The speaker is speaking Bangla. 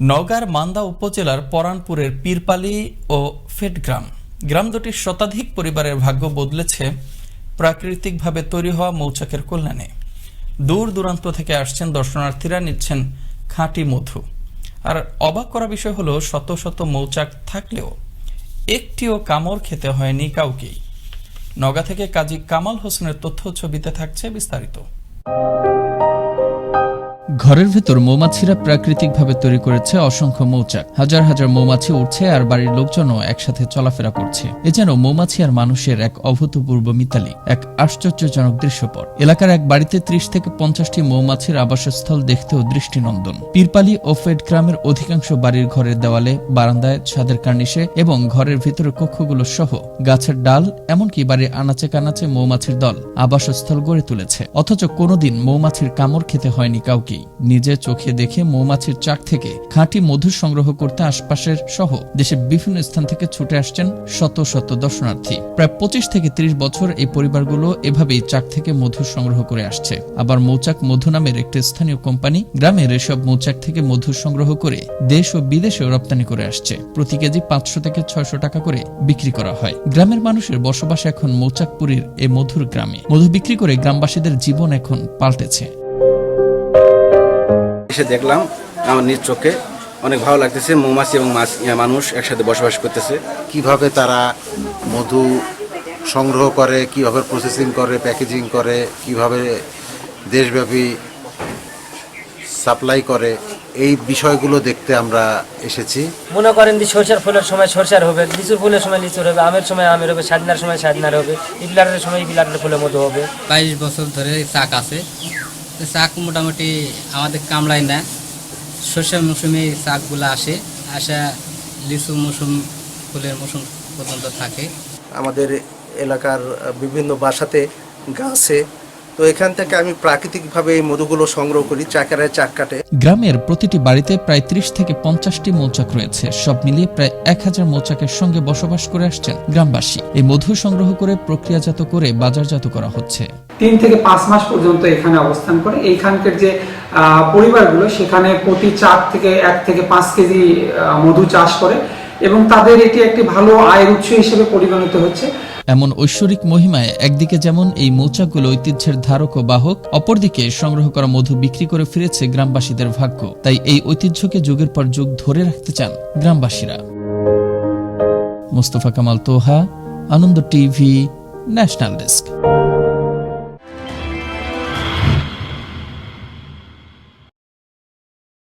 নওগাঁর মান্দা উপজেলার পরানপুরের পীরপালি ও ফেটগ্রাম। গ্রাম দুটির শতাধিক পরিবারের ভাগ্য বদলেছে প্রাকৃতিকভাবে তৈরি হওয়া মৌচাকের কল্যাণে। দূর দূরান্ত থেকে আসছেন দর্শনার্থীরা, নিচ্ছেন খাঁটি মধু। আর অবাক করা বিষয় হলো, শত শত মৌচাক থাকলেও একটিও কামড় খেতে হয়নি কাউকেই। নগা থেকে কাজী কামাল হোসেনের তথ্য ছবিতে থাকছে বিস্তারিত। ঘরের ভেতর মৌমাছিরা প্রাকৃতিকভাবে তৈরি করেছে অসংখ্য মৌচাক। হাজার হাজার মৌমাছি উঠছে আর বাড়ির লোকজনও একসাথে চলাফেরা করছে। এ যেন মৌমাছি আর মানুষের এক অভূতপূর্ব মিতালি, এক আশ্চর্যজনক দৃশ্যপট। এলাকার এক বাড়িতে ত্রিশ থেকে পঞ্চাশটি মৌমাছির আবাসস্থল দেখতেও দৃষ্টিনন্দন। পীরপালি ও ফেড গ্রামের অধিকাংশ বাড়ির ঘরের দেওয়ালে, বারান্দায়, ছাদের কার্নিশে এবং ঘরের ভিতরে কক্ষগুলো সহ গাছের ডাল, এমনকি বাড়ির আনাচে কানাচে মৌমাছির দল আবাসস্থল গড়ে তুলেছে। অথচ কোনোদিন মৌমাছির কামড় খেতে হয়নি কাউকেই। নিজে চোখে দেখে মৌমাছির চাক থেকে খাঁটি মধু সংগ্রহ করতে আশপাশের সহ দেশের বিভিন্ন স্থান থেকে ছুটে আসছেন শত শত দর্শনার্থী। প্রায় পঁচিশ থেকে ত্রিশ বছর এই পরিবারগুলো এভাবেই চাক থেকে মধু সংগ্রহ করে আসছে। আবার মৌচাক মধু নামের একটি স্থানীয় কোম্পানি গ্রামের এসব মৌচাক থেকে মধু সংগ্রহ করে দেশ ও বিদেশেও রপ্তানি করে আসছে। প্রতি কেজি পাঁচশো থেকে ছয়শো টাকা করে বিক্রি করা হয়। গ্রামের মানুষের বসবাস এখন মৌচাকপুরীর এ মধুর গ্রামে। মধু বিক্রি করে গ্রামবাসীদের জীবন এখন পাল্টেছে। এসে দেখলাম আমার নিজ চোখে অনেক ভালো লাগতেছে মৌমাছি এবং মাছ ইয়া, মানুষ একসাথে বসবাস করতেছে। কীভাবে তারা মধু সংগ্রহ করে কীভাবে প্রসেসিং করে প্যাকেজিং করে কীভাবে দেশব্যাপী সাপ্লাই করে এই বিষয়গুলো দেখতে আমরা এসেছি। মনে করেন যে সরষার ফুলের সময় সরষার হবে লিচুর ফুলের সময় লিচুর হবে আমের সময় আমের হবে সাজনার সময় সাজনার হবে ইবিলারের সময় ইবিলারের ফুলের মধু হবে। বাইশ বছর ধরে চাক আছে। চাক মোটামুটি আমাদের কামড়ায় না। শস্যের মৌসুমে শাকগুলো আসে। আসা লিচু মৌসুম, ফুলের মৌসুম পর্যন্ত থাকে। আমাদের এলাকার বিভিন্ন বাসাতে গাছে তো এখান থেকে আমি প্রাকৃতিকভাবে এই মধুগুলো সংগ্রহ করি চাকারায় চাক কাটে। গ্রামের প্রতিটি বাড়িতে প্রায় ত্রিশ থেকে পঞ্চাশটি মৌচাক রয়েছে। সব মিলিয়ে প্রায় এক হাজার মৌচাকের সঙ্গে বসবাস করে আসছেন গ্রামবাসী। এই মধু সংগ্রহ করে প্রক্রিয়াজাত করে বাজারজাত করা হচ্ছে। তিন থেকে পাঁচ মাস পর্যন্ত এখানে অবস্থান করে। এইখানকার যে আহ, পরিবারগুলো সেখানে প্রতি চার থেকে এক থেকে পাঁচ কেজি মধু চাষ করে এবং তাদের এটি একটি ভালো আয়ের উৎস হিসেবে পরিগণিত হচ্ছে। এমন ঐশ্বরিক মহিমায় একদিকে যেমন এই মৌচাকগুলো ঐতিহ্যের ধারক ও বাহক, অপরদিকে সংগ্রহ করা মধু বিক্রি করে ফিরেছে গ্রামবাসীদের ভাগ্য। তাই এই ঐতিহ্যকে যুগের পর যুগ ধরে রাখতে চান গ্রামবাসীরা। Mostafa Kamal Toha, Ananda TV, national desk.